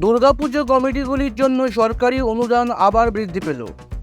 দুর্গাপুজো কমিটিগুলির জন্য সরকারি অনুদান আবার বৃদ্ধি পেল।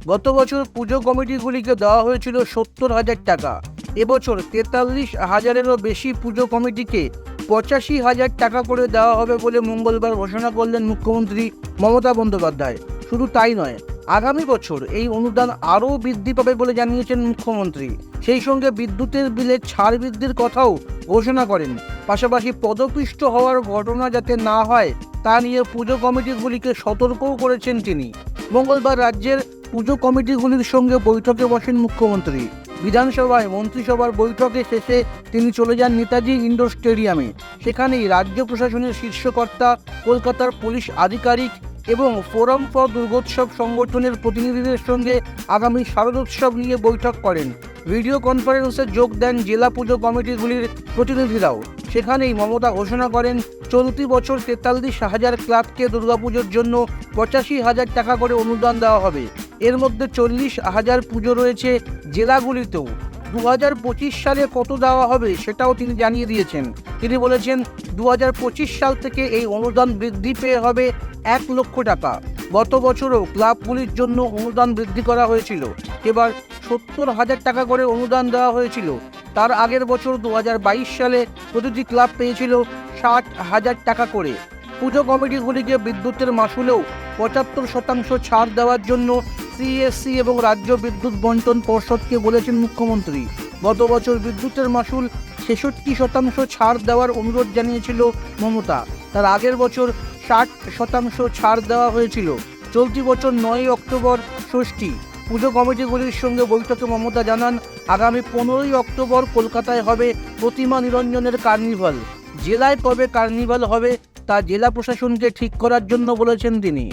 গত বছর পুজো কমিটিগুলিকে দেওয়া হয়েছিল সত্তর হাজার টাকা। এবছর তেতাল্লিশ হাজারেরও বেশি পুজো কমিটিকে পঁচাশি হাজার টাকা করে দেওয়া হবে বলে মঙ্গলবার ঘোষণা করলেন মুখ্যমন্ত্রী মমতা বন্দ্যোপাধ্যায়। শুধু তাই নয়, আগামী বছর এই অনুদান আরও বৃদ্ধি পাবে বলে জানিয়েছেন মুখ্যমন্ত্রী। সেই সঙ্গে বিদ্যুতের বিলে ছাড় বৃদ্ধির কথাও ঘোষণা করেন। পাশাপাশি পদপিষ্ট হওয়ার ঘটনা যাতে না হয় তা নিয়ে পুজো কমিটিগুলিকে সতর্কও করেছেন তিনি। মঙ্গলবার রাজ্যের পুজো কমিটিগুলির সঙ্গে বৈঠকে বসেন মুখ্যমন্ত্রী। বিধানসভায় মন্ত্রিসভার বৈঠকে শেষে তিনি চলে যান নেতাজি ইন্ডোর স্টেডিয়ামে। সেখানেই রাজ্য প্রশাসনের শীর্ষকর্তা, কলকাতার পুলিশ আধিকারিক এবং ফোরাম ফর দুর্গোৎসব সংগঠনের প্রতিনিধিদের সঙ্গে আগামী শারদোৎসব নিয়ে বৈঠক করেন। ভিডিও কনফারেন্সে যোগ দেন জেলা পুজো কমিটিগুলির প্রতিনিধিরাও। সেখানেই মমতা ঘোষণা করেন, চলতি বছর তেতাল্লিশ হাজার ক্লাবকে দুর্গাপুজোর জন্য পঁচাশি হাজার টাকা করে অনুদান দেওয়া হবে। এর মধ্যে চল্লিশ হাজার পুজো রয়েছে জেলাগুলিতেও। দু হাজার পঁচিশ সালে কত দেওয়া হবে সেটাও তিনি জানিয়ে দিয়েছেন। তিনি বলেছেন দু হাজার পঁচিশ সাল থেকে এই অনুদান বৃদ্ধি পেয়ে হবে এক লক্ষ টাকা। গত বছরও ক্লাবগুলির জন্য অনুদান বৃদ্ধি করা হয়েছিল। এবার সত্তর হাজার টাকা করে অনুদান দেওয়া হয়েছিল। তার আগের বছর দু হাজার বাইশ সালে প্রতিটি ক্লাব পেয়েছিল ষাট হাজার টাকা করে। পুজো কমিটিগুলিকে বিদ্যুতের মাসুলেও পঁচাত্তর শতাংশ ছাড় দেওয়ার জন্য সিএসসি এবং রাজ্য বিদ্যুৎ বন্টন পর্ষদকে বলেছেন মুখ্যমন্ত্রী। গত বছর বিদ্যুতের মাসুল ছেষট্টি শতাংশ ছাড় দেওয়ার অনুরোধ জানিয়েছিল মমতা। তার আগের বছর ষাট শতাংশ ছাড় দেওয়া হয়েছিল। চলতি বছর নয় অক্টোবর ষষ্ঠী। পুজো কমিটিগুলির সঙ্গে বৈঠকে মমতা জানান, আগামী পনেরোই অক্টোবর কলকাতায় হবে প্রতিমা নিরঞ্জনের কার্নিভাল। জেলায় কবে কার্নিভাল হবে তা জেলা প্রশাসনকে ঠিক করার জন্য বলেছেন তিনি।